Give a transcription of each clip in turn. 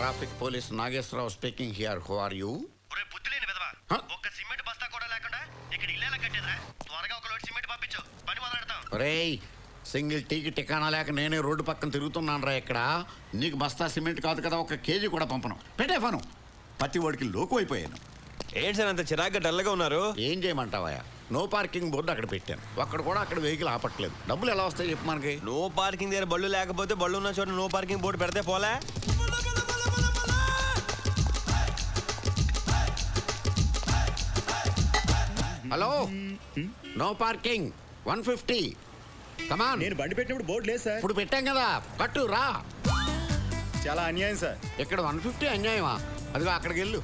Traffic police Nageswararao speaking here. Who are you? ఒరే బుద్ధి లేని విధవా? హ? ఒక్క సిమెంట్ బస్తా కూడా లేకుండా ఇక్కడ ఇల్లేలా కట్టేదిరా? త్వరగా ఒక లోడ్ సిమెంట్ పంపించు. పని మొదలెడతాం. రేయ్ సింగిల్ టీకి టికానా లేక నేనే రోడ్డు పక్కన తిరుగుతున్నాను రా ఇక్కడ. నీకు బస్తా సిమెంట్ కాదు కదా ఒక కేజీ కూడా పంపను. పెట్టే ఫను. పత్తి వాడికి లోకు అయిపోయాను. ఏంటి సార్ అంత చిరాగ్గా డల్గా ఉన్నారు? ఏం చేయమంటావా నో పార్కింగ్ బోర్డు అక్కడ పెట్టాను. అక్కడ కూడా అక్కడ వెహికల్ ఆపట్లేదు. డబ్బులు ఎలా వస్తాయి చెప్పు మనకి? నో పార్కింగ్ దగ్గర బళ్ళు లేకపోతే బళ్ళు ఉన్న చోట నో పార్కింగ్ బోర్డు పెడితే పోలే? Hello? No parking. One fifty. Come on నేను బండి పెట్టినప్పుడు బోర్డు లేదు సార్. ఇప్పుడు పెట్టాం కదా. కట్టు రా. చాలా అన్యాయం సార్. ఇక్కడ వన్ ఫిఫ్టీ అన్యాయమా? అదిగో అక్కడికి వెళ్ళు.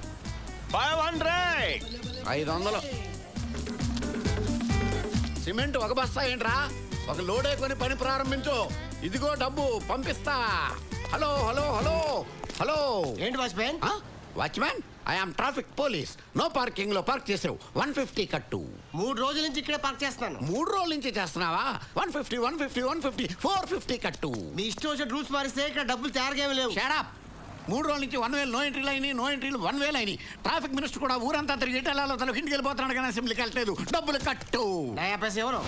Five hundred. ఐదు వందలు సిమెంట్ ఒక బస్తా ఏంట్రా? ఒక లోడే కొని పని ప్రారంభించు. ఇదిగో డబ్బు పంపిస్తా. Hello hello hello. హలో. ఏంటి watchman? Watchman I am traffic police no పార్కింగ్లో park చేసావు. వన్ ఫిఫ్టీ కట్టు. మూడు రోజుల నుంచి ఇక్కడే పార్క్ చేస్తున్నాను. మూడు రోజుల నుంచి చేస్తున్నావా? One fifty one fifty one fifty four fifty కట్టు. మీ ఇష్టం వచ్చిన రూల్స్ మారిస్తే ఇక్కడ డబ్బులు తయారుగా లేవు. షాడప్ మూడు రోజుల నుంచి వన్ వేలు నో ఎంట్రీలు అయినాయి నో ఎంట్రీలు వన్ వేలు అయినాయి. ట్రాఫిక్ మినిస్టర్ కూడా ఊరంతా తిరిగి ఇటాలలో తన ఇంటికి వెళ్ళిపోతున్నాడు కానీ అసెంబ్లీకి వెళ్ళలేదు డబ్బులు కట్టు. ఎవరు?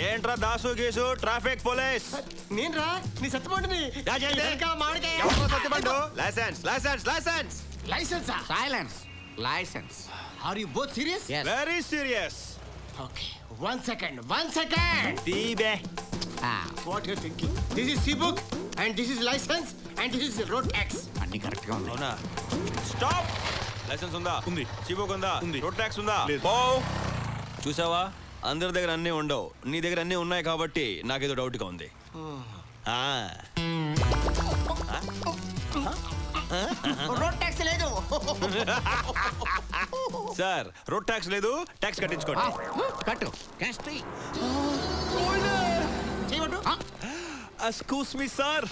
ఏంట్రా దాసు గీసు? Traffic police. నేను రా నీ సత్తుపండుని యా, చేయండి. వెనక మామిడికాయ. ఎవరో సత్యపండు license license license. లైసెన్సా? Silence license are you both serious Yes. Very serious okay one second one second తీబే what you thinking this is C book and this is license and this is road tax అన్ని కరెక్ట్గా ఉన్నాయి. అవునా? Stop licence ఉందా? ఉంది. సీబుక్ ఉందా? ఉంది. Road tax ఉందా? ఓ చూసావా? అందరి దగ్గర అన్నీ ఉండవు. నీ దగ్గర అన్నీ ఉన్నాయి కాబట్టి నాకేదో డౌట్గా ఉంది. ఆ. రోడ్ ట్యాక్స్ లేదు. సార్ రోడ్ ట్యాక్స్ లేదు ట్యాక్స్ కట్టించుకోండి. కట్టు. క్యాష్ తీ. చేయబట్టు ఎక్స్క్యూస్ మీ సార్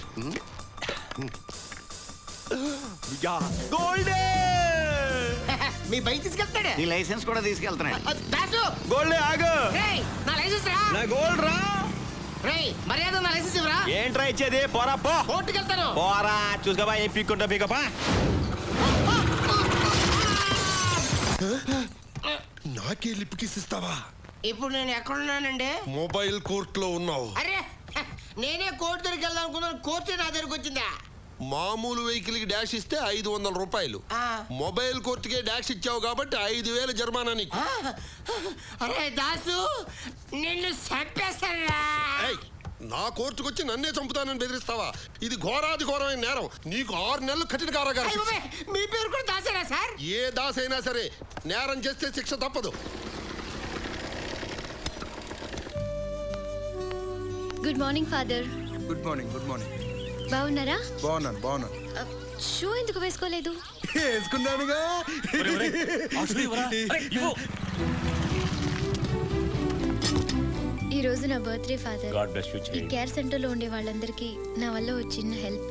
గోల్డే! మీ బైక్ తీసుకెళ్తాడే? నీ లైసెన్స్ కూడా తీసుకెళ్తున్నాడు దాసు! గోల్డే ఆగు! రేయ్ నా లైసెన్స్ రా! నా గోల్డ్ రా! రేయ్ మర్యాద నా లైసెన్స్ ఇవ్వరా? ఏంట్రా ఇచ్చేది? పోరా పో! కోర్టుకి వెళ్తాను పోరా చూసుకోబా ఏం పీక్కుంటా పీకపా నాకే లిప్ కిస్ ఇస్తావా ఇప్పుడు నేను ఎక్కడున్నానండి? మొబైల్ కోర్ట్లో ఉన్నావు. అరే నేనే కోర్టు దగ్గరికి వెళ్దాం అనుకున్నాను కోర్టు నా దగ్గరికి వచ్చిందా? మామూలు వెహికల్కి డాష్ ఇస్తే ఐదు వందల రూపాయలు. ఆ. మొబైల్ కోర్టుకే డాష్ ఇచ్చావు కాబట్టి ఐదు వేల జరిమానా నీకు. అరే దాసు నిన్ను చంపేస్తారా నా కోర్టుకు వచ్చి నన్నే చంపుతానని బెదిరిస్తావా? ఇది ఘోరాది ఘోరమైన నేరం. నీకు ఆరు నెలలు కఠిన కారాగారం మీ పేరు కూడా దాసేనా సార్? ఏ దాసైనా సరే నేరం చేస్తే శిక్ష తప్పదు. Good morning father good morning good morning బాగున్నారా? బాగున్నాను బాగున్నాను. షూ ఎందుకు వేసుకోలేదు? వేసుకున్నానుగా. ఈ రోజు నా బర్త్డే ఫాదర్. ఈ కేర్ సెంటర్లో ఉండే వాళ్ళందరికీ నా వల్ల ఒక చిన్న హెల్ప్.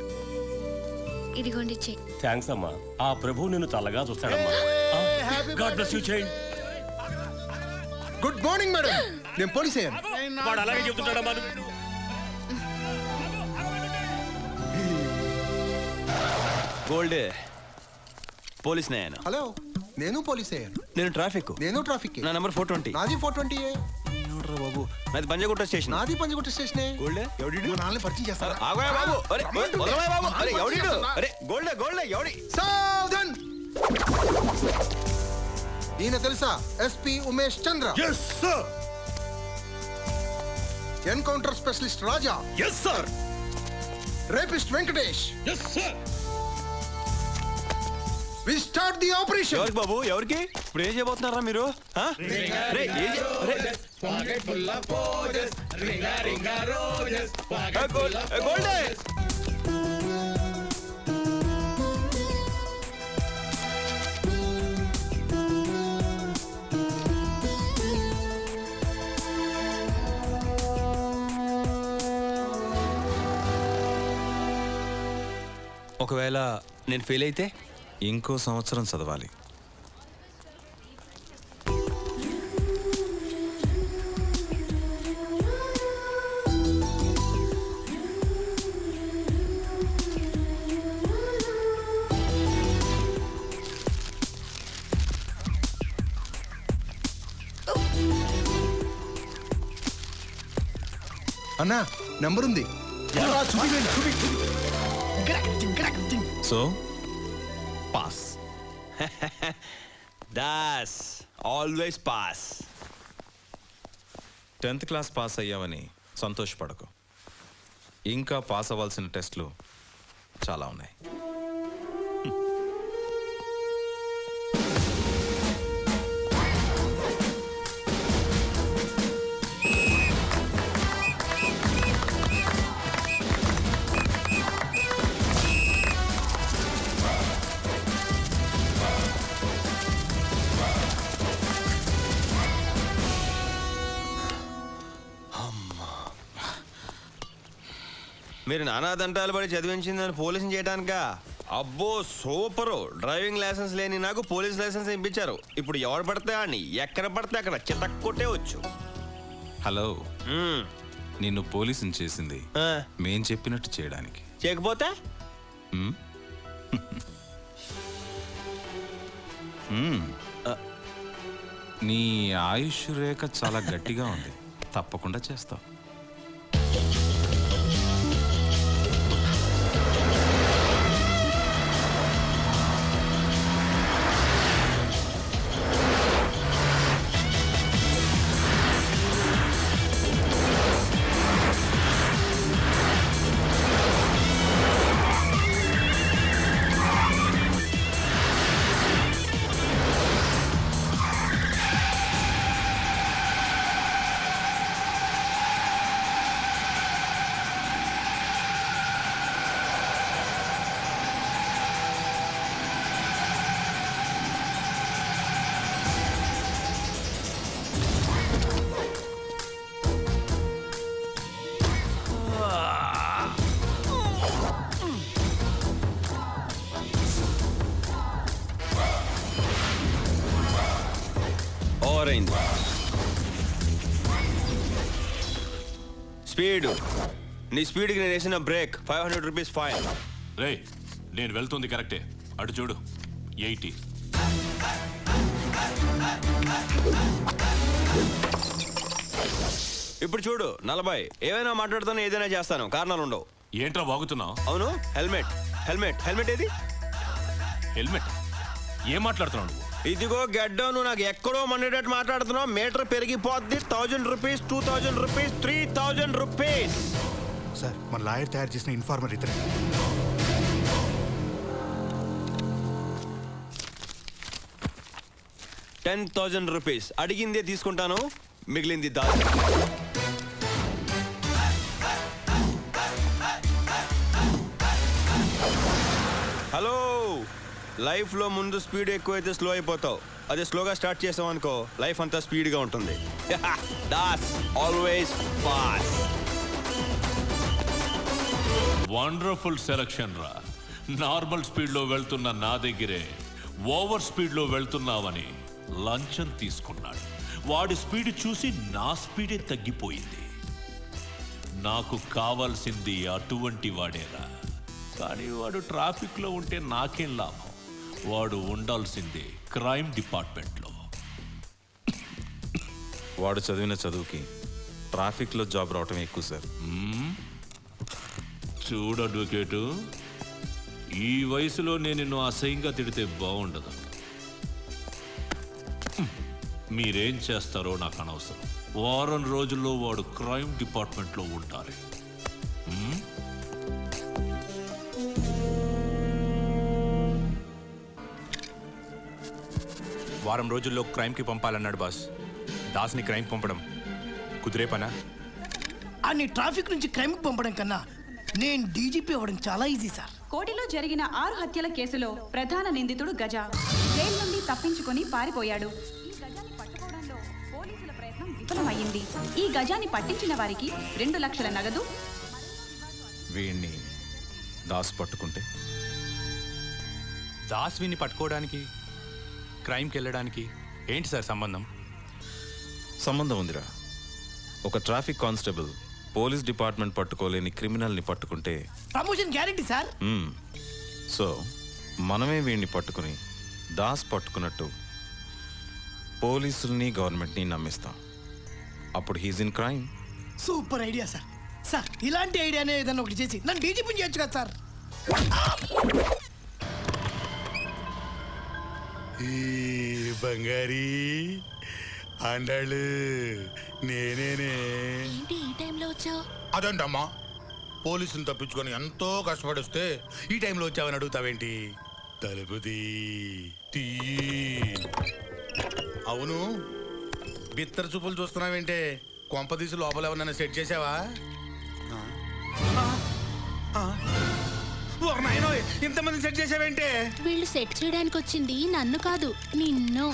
ఇదిగోండి చెక్ థ్యాంక్స్ అమ్మా. ఆ ప్రభు నిన్ను చల్లగా చూస్తాడమ్మా. God bless you child good morning madam. నేను పోలీస్ అయ్యాను. వాడు అలాగే చెబుతుంటాడమ్మా గోల్డే. పోలీస్ నేను హలో నేను పోలీస్ నేను ట్రాఫిక్ నేను ట్రాఫిక్ నా నెంబర్ ఫోర్ ట్వంటీ. నాది ఫోర్ ట్వంటీ బాబు? నాది పంజాగుట్ట స్టేషన్. నాది పంచగుట్ట స్టేషనే. గోల్డే? ఎవడి నాలుగు పరిచయం చేస్తారా? ఆగోయా బాబు అరే బాబు. అరే ఎవడిడు అరే గోల్డే గోల్డే ఎవడి? సావధాన్ ఈయన తెలుసా? SP Umesh Chandra. Yes sir encounter specialist Raja. Yes sir rapist Venkatesh. Yes sir we start the operation ఎవరికి బాబు ఎవరికి? ఇప్పుడు ఏం చేయబోతున్నారా మీరు? ఒకవేళ నేను ఫెయిల్ అయితే ఇంకో సంవత్సరం చదవాలి. అన్నా నంబర్ ఉంది so? Pass Das always pass tenth class pass అయ్యావని సంతోషపడకు. ఇంకా పాస్ అవ్వాల్సిన టెస్ట్లు చాలా ఉన్నాయి. మీరు నానా దంటాలు పడి చదివించిందని పోలీసుని చేయడానికా అబ్బో సూపరు. డ్రైవింగ్ లైసెన్స్ లేని నాకు పోలీస్ లైసెన్స్ ఇప్పించారు. ఇప్పుడు ఎవరు పడితే అని ఎక్కడ పడితే అక్కడ చితక్కొట్టే వచ్చు హలో. మ్మ్. నిన్ను పోలీసుని చేసింది ఆ, మేం చెప్పినట్టు చేయడానికి. చేయకపోతే? మ్మ్? మ్మ్. నీ ఆయుష్ రేఖ చాలా గట్టిగా ఉంది. తప్పకుండా చేస్తావు. నీ స్పీడ్కి నేను వేసిన brake five hundred rupees fine. రే నేను వెళ్తుంది కరెక్టే. అటు చూడు ఎయిటీ. ఇప్పుడు చూడు నలభై. ఏమైనా మాట్లాడుతాను ఏదైనా చేస్తాను కారణాలు ఉండవు. ఏంట్రా వాగుతున్నావు? అవును హెల్మెట్. హెల్మెట్. హెల్మెట్ ఏది? హెల్మెట్? ఏం మాట్లాడుతున్నావు నువ్వు? ఇదిగో గడ్డ నువ్వు నాకు ఎక్కడో మండేటట్టు మాట్లాడుతున్నావు. Meter పెరిగిపోద్ది thousand rupees two thousand rupees three thousand rupees. Sir మన లాయర్ తయారు చేసిన ఇన్ఫార్మర్ ఇతనే. Ten thousand rupees. అడిగిందే తీసుకుంటాను మిగిలింది దాచి. హలో లైఫ్లో ముందు స్పీడ్ ఎక్కువైతే స్లో అయిపోతావు. అదే స్లోగా స్టార్ట్ చేసావు అనుకో లైఫ్ అంతా స్పీడ్గా ఉంటుంది. Das always fast. Wonderful selection రా. నార్మల్ స్పీడ్లో వెళ్తున్న నా దగ్గరే ఓవర్ స్పీడ్లో వెళ్తున్నావని లంచం తీసుకున్నాడు. వాడి స్పీడ్ చూసి నా స్పీడే తగ్గిపోయింది. నాకు కావాల్సింది అటువంటి వాడేరా. కానీ వాడు ట్రాఫిక్లో ఉంటే నాకేం లాభం? వాడు ఉండాల్సింది క్రైమ్ డిపార్ట్మెంట్లో. వాడు చదివిన చదువుకి ట్రాఫిక్లో జాబ్ రావటం ఎక్కువ సార్. చూడు అడ్వకేటు ఈ వయసులో నేను నిన్ను అసహ్యంగా తిడితే బాగుండదు. మీరేం చేస్తారో నాకు అనవసరం వారం రోజుల్లో వాడు క్రైమ్ డిపార్ట్మెంట్లో హ్మ్? వారం రోజుల్లో క్రైమ్కి పంపాలన్నాడు బాస్ దాస్ని క్రైమ్ పంపడం కుదిరే పనా అన్ని ట్రాఫిక్ నుంచి క్రైమ్ పంపడం కన్నా నేను డీజీపీ అవ్వడం చాలా ఈజీ సార్ కోటిలో జరిగిన ఆరు హత్యల కేసులో ప్రధాన నిందితుడు గజ. జైలు నుండి తప్పించుకొని పారిపోయాడు. ఈ గజాన్ని పట్టుకోవడంలో పోలీసుల ప్రయత్నం విఫలమయ్యింది. ఈ గజాన్ని పట్టించిన వారికి రెండు లక్షల నగదు. వీడిని దాస్ పట్టుకుంటే? దాస్విని పట్టుకోవడానికి క్రైమ్కి వెళ్ళడానికి ఏంటి సార్ సంబంధం? సంబంధం ఉందిరా. ఒక ట్రాఫిక్ కానిస్టేబుల్ పోలీస్ డిపార్ట్మెంట్ పట్టుకోలేని క్రిమినల్ని పట్టుకుంటే ప్రమోషన్ గ్యారంటీ సార్. మ్మ్. సో మనమే వీడిని పట్టుకుని దాస్ పట్టుకున్నట్టు పోలీసుల్ని గవర్నమెంట్ని నమ్మిస్తాం. అప్పుడు he's in crime. Super idea sir. Sir ఇలాంటి ఐడియానే ఏదైనా ఒకటి చేసి నన్ను డీజీపీ చేయొచ్చు కదా సార్? బంగారీ అండాళ్ళు నేనేనే ఏంటి ఈ టైంలో వచ్చావు? అదేంటమ్మా పోలీసుని తప్పించుకొని ఎంతో కష్టపడిస్తే ఈ టైంలో వచ్చావని అడుగుతావేంటి? తలుపుది అవును. బిత్తర చూపులు చూస్తున్నావేంటే? కొంపదీసి లోపల ఎవరన్నా సెట్ చేసావా ఇంతమంది సెట్ చేసావేంటే వీళ్ళు సెట్ చేయడానికి వచ్చింది నన్ను కాదు నిన్ను.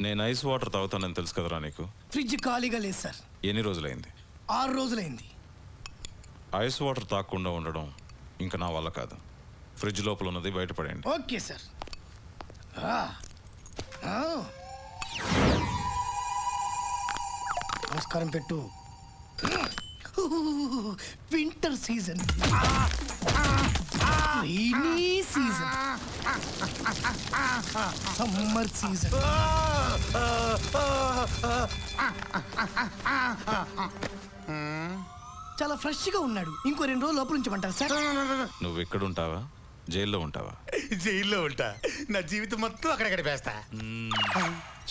నేను ఐస్ వాటర్ తాగుతానని తెలుసు కదరా నీకు? ఫ్రిడ్జ్ ఖాళీగా లేదు సార్. ఎన్ని రోజులైంది? ఆరు రోజులైంది. ఐస్ వాటర్ తాగకుండా ఉండడం ఇంకా నా వల్ల కాదు. ఫ్రిడ్జ్ లోపల ఉన్నది బయటపడేయండి. Okay sir. ఆ. ఆ. నమస్కారం పెట్టు. Winter season. Rainy season summer season చాలా ఫ్రెష్గా ఉన్నాడు. ఇంకో రెండు రోజులు లోపల ఉంచమంటారు సార్. నువ్వు ఎక్కడ ఉంటావా? జైల్లో ఉంటావా? జైల్లో ఉంటా. నా జీవితం మొత్తం అక్కడ గడిపేస్తా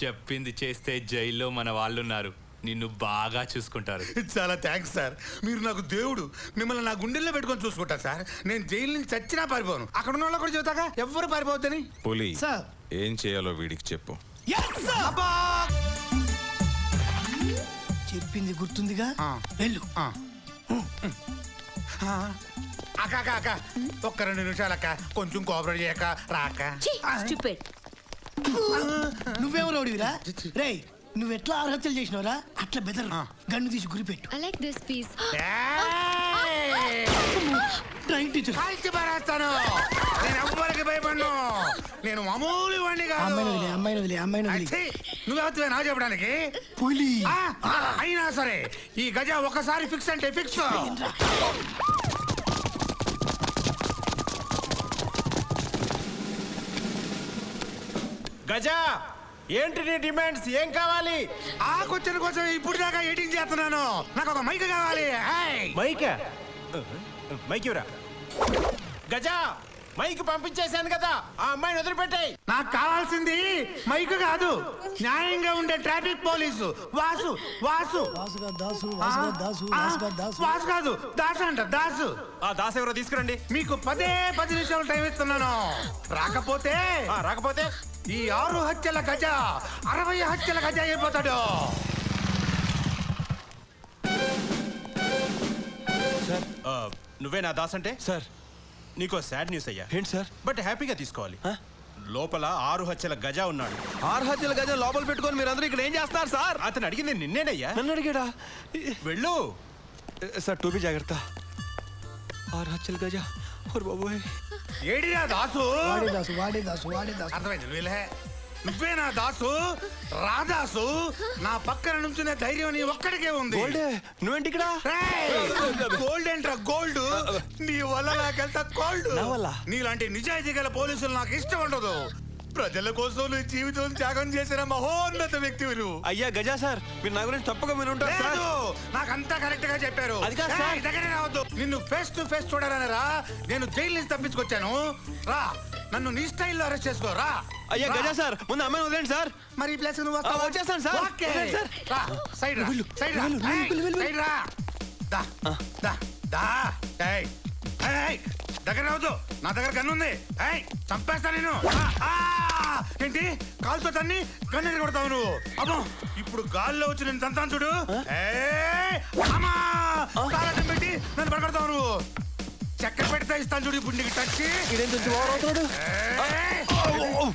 చెప్పింది చేస్తే జైల్లో మన వాళ్ళు ఉన్నారు నిన్ను బాగా చూసుకుంటారు. చాలా థ్యాంక్స్ సార్ మీరు నాకు దేవుడు. మిమ్మల్ని నా గుండెల్లో పెట్టుకొని చూసుకుంటా సార్ నేను జైలు నుంచి చచ్చినా పారిపోను. అక్కడ ఉన్న వాళ్ళు కూడా చెబుతాగా? ఎవ్వరు పారిపోవద్దని? పులి సార్ ఏం చేయాలో వీడికి చెప్పు. చెప్పింది గుర్తుందిగా? వెళ్ళు. అక్క అక్క అక్క. ఒక్క రెండు నిమిషాలు అక్క. కొంచెం కోఆపరేట్ చేయక రాక నువ్వేమో రౌడివిరా? రేయ్ నువ్వు ఎట్లా ఆత్మహత్యలు చేసినవరా? అట్లా బెదర్ గన్ను తీసి గురిపెట్టు I like this piece drawing teacher కాల్చి పారేస్తాను. నేను భయపడను. నేను మామూలు వాడిని కాదు. అమ్మాయిని వదిలే అమ్మాయిని వదిలే అమ్మాయిని వదిలే. అచ్చి, నువ్వెవరివే నా చెప్పడానికి? పులి ఆ, ఆ, అయినా సరే ఈ గజ ఒకసారి ఫిక్స్ అంటే ఫిక్స్. గజా! ఏంటి నీ డిమాండ్స్? ఏం కావాలి? ఆ క్వశ్చన్ కోసం ఇప్పుడు దాకా ఎడిటింగ్ చేస్తున్నాను. నాకు ఒక మైక్ కావాలి. హాయ్. మైక్? మైక్ ఇవ్వరా గజా మైక్ పంపించేశాను కదా. ఆ అమ్మాయిని వదిలిపెట్టాయి. నాకు కావాల్సింది మైక్ కాదు. న్యాయంగా ఉండే ట్రాఫిక్ పోలీసు. వాసు వాసు. వాసుగా దాసు వాసుగా దాసు ఆ, వాసుగా దాసు. వాసు కాదు దాసు అంట దాసు. ఆ దాస్ ఎవరో తీసుకురండి. మీకు పదే పది నిమిషాలు టైం ఇస్తున్నాను. రాకపోతే ఆ, రాకపోతే ఈ ఆరు హత్యల గజ అరవై హత్యల గజ అయిపోతాడు ఆ, నువ్వే నా దాస్ అంటే సార్. నీకో సాడ్ న్యూస్ అయ్యా. ఏంటి సార్? బట్ హ్యాపీగా తీసుకోవాలి. లోపల ఆరు హత్యల గజ ఉన్నాడు. ఆరు హత్యల గజ లోపల పెట్టుకొని మీరందరూ ఇక్కడ ఏం చేస్తారు సార్? అతను అడిగింది నిన్నేనయ్యా. నన్ను అడిగాడా? వెళ్ళు. సార్ టోపీ జాగ్రత్త. ఆరు హత్యల గజ. బాబోయ్. ఏడిరా దాసు? వాడే దాసు వాడే దాసు వాడే దాసు. అర్థమైంది వీళ్ళే నువ్వే నా దాసు రాదాసు నా పక్కన నుంచునే ధైర్యం నీ ఒక్కడికే ఉంది. గోల్డే నువ్వేంటి ఇక్కడ? గోల్డ్ ఏంట్రా గోల్డ్? నీ వల్ల నాకెంత గోల్డ్? నీలాంటి నిజాయితీ గల పోలీసులు నాకు ఇష్టం ఉండదు. ప్రజల కోసం నీ జీవితం త్యాగం చేసిన మహోన్నత వ్యక్తి అయ్యా గజా సార్ మీరు నా గురించి తప్పగా మీరు ఉంటారు సార్ నాకంతా కరెక్ట్గా చెప్పారు అది కాదు సార్. ఏయ్, దగ్గరే రావద్దు నిన్ను ఫేస్ టు ఫేస్ చూడాలని రా నేను జైలు నుంచి తప్పించుకొచ్చాను రా నన్ను నీ స్టైల్లో అరెస్ట్ చేసుకో రా అయ్యా. గజా సార్ ముందు అమ్మాయిని వదిలేండి సార్ మరి ఈ ప్లేస్ నువ్వు వస్తావా? ఆ, వచ్చేస్తాను సార్. ఓకే. వదిలేండి సార్. రా, సైడ్ రా, వెళ్ళు, సైడ్ రా. వెళ్ళు, ఏయ్, వెళ్ళు, వెళ్ళు. సైడ్ రా. దా, దా, దా. ఏయ్, దగ్గర రావద్దు నా దగ్గర గన్ను ఉంది. ఏయ్ చంపేస్తా నేను! ఏంటి? కాలుతో తన్ని గన్ను ఎగిరి కొడతావు నువ్వు. అమ్మో ఇప్పుడు గాల్లో వచ్చి నేను తంతాను చూడు. కాలటం పెట్టి నన్ను పడగొడతావు నువ్వు. చక్కెర పెడితే ఇస్తాను చూడు ఇప్పుడు నీకు టచ్!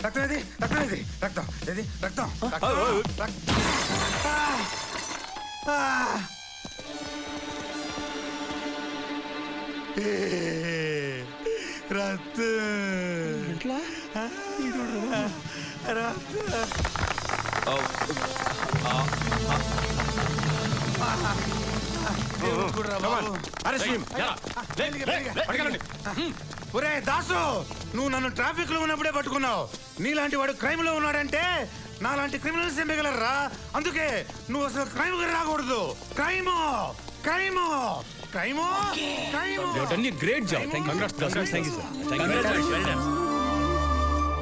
రక్తం ఏది? రక్తం ఏది? రక్తం. ఏది? రక్తం. రక్తం. ఒరే దాసు నువ్వు నన్ను ట్రాఫిక్లో ఉన్నప్పుడే పట్టుకున్నావు. నీలాంటి వాడు క్రైమ్లో ఉన్నాడంటే నాలాంటి క్రిమినల్స్ మిగలరా అందుకే నువ్వు అసలు క్రైమ్ రాకూడదు. Crime crime. You have done a great job. Thank you. Congrats, Thank you, sir. Congratulations. Well done.